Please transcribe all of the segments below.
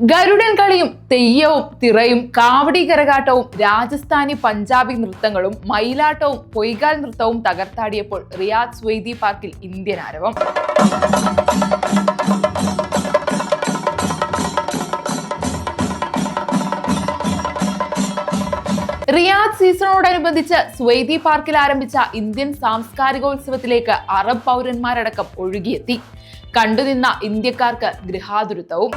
ഗരുഡൻ കളിയും തെയ്യവും തിറയും കാവടി കരകാട്ടവും രാജസ്ഥാനി പഞ്ചാബി നൃത്തങ്ങളും മയിലാട്ടവും പൊയ്കാൽ നൃത്തവും തകർത്താടിയപ്പോൾ റിയാദ് സ്വൈദി പാർക്കിൽ ഇന്ത്യൻ ആരവം. റിയാദ് സീസണോടനുബന്ധിച്ച് സ്വൈതി പാർക്കിൽ ആരംഭിച്ച ഇന്ത്യൻ സാംസ്കാരികോത്സവത്തിലേക്ക് അറബ് പൗരന്മാരടക്കം ഒഴുകിയെത്തി. കണ്ടുനിന്ന ഇന്ത്യക്കാർക്ക് ഗൃഹാതുരത്വവും.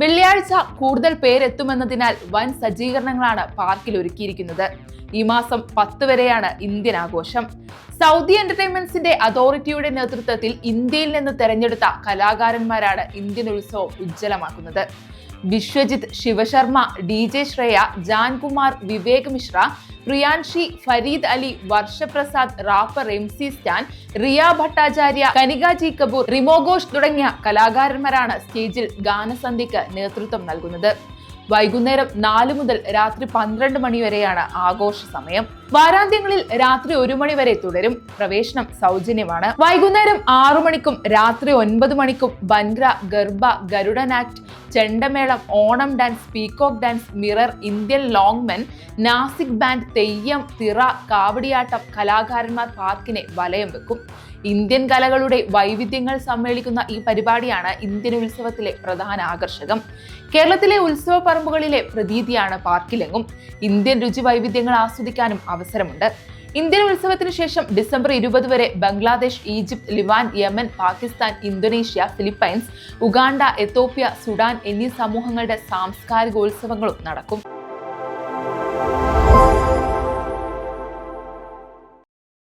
വെള്ളിയാഴ്ച കൂടുതൽ പേരെത്തുമെന്നതിനാൽ വൻ സജ്ജീകരണങ്ങളാണ് പാർക്കിൽ ഒരുക്കിയിരിക്കുന്നത്. ഈ മാസം പത്ത് വരെയാണ് ഇന്ത്യൻ ആഘോഷം. സൗദി എന്റർടൈൻമെന്റ്സിന്റെ അതോറിറ്റിയുടെ നേതൃത്വത്തിൽ ഇന്ത്യയിൽ നിന്ന് തെരഞ്ഞെടുത്ത കലാകാരന്മാരാണ് ഇന്ത്യൻ ഉത്സവം ഉജ്ജ്വലമാക്കുന്നത്. Vishwajit Shivasharma D J Shreya Jankumar Vivek Mishra Priyanshi Farid Ali Varshaprasad rapper M C Stan Riya Bhattacharya Kanika G Kapoor Rimoghosh തുടങ്ങിയ കലാകാരന്മാരാണ് സ്റ്റേജിൽ ഗാനസന്ധ്യയ്ക്ക് നേതൃത്വം നൽകുന്നത്. വൈകുന്നേരം നാല് മുതൽ രാത്രി പന്ത്രണ്ട് മണി വരെയാണ് ആഘോഷ സമയം. വാരാന്ത്യങ്ങളിൽ രാത്രി ഒരു മണി വരെ തുടരും. പ്രവേശനം സൗജന്യമാണ്. വൈകുന്നേരം ആറു മണിക്കും രാത്രി ഒൻപത് മണിക്കും bhangra Garba Garudan act Chendamelam Onam dance peacock dance mirror Indian ലോങ്മെൻ Nashik band Theyyam തിറ കാവടിയാട്ടം കലാകാരന്മാർ പാർക്കിനെ വലയം വെക്കും. ഇന്ത്യൻ കലകളുടെ വൈവിധ്യങ്ങൾ സമ്മേളിക്കുന്ന ഈ പരിപാടിയാണ് ഇന്ത്യൻ ഉത്സവത്തിലെ പ്രധാന ആകർഷകം. കേരളത്തിലെ ഉത്സവ പറമ്പുകളിലെ പ്രതീതിയാണ് പാർക്കിലെങ്ങും. ഇന്ത്യൻ രുചി വൈവിധ്യങ്ങൾ ആസ്വദിക്കാനും അവസരമുണ്ട്. ഇന്ത്യൻ ഉത്സവത്തിന് ശേഷം ഡിസംബർ ഇരുപത് വരെ Bangladesh Egypt ലിവാൻ Yemen Pakistan Indonesia Philippines Uganda Ethiopia Sudan എന്നീ സമൂഹങ്ങളുടെ സാംസ്കാരികോത്സവങ്ങളും നടക്കും.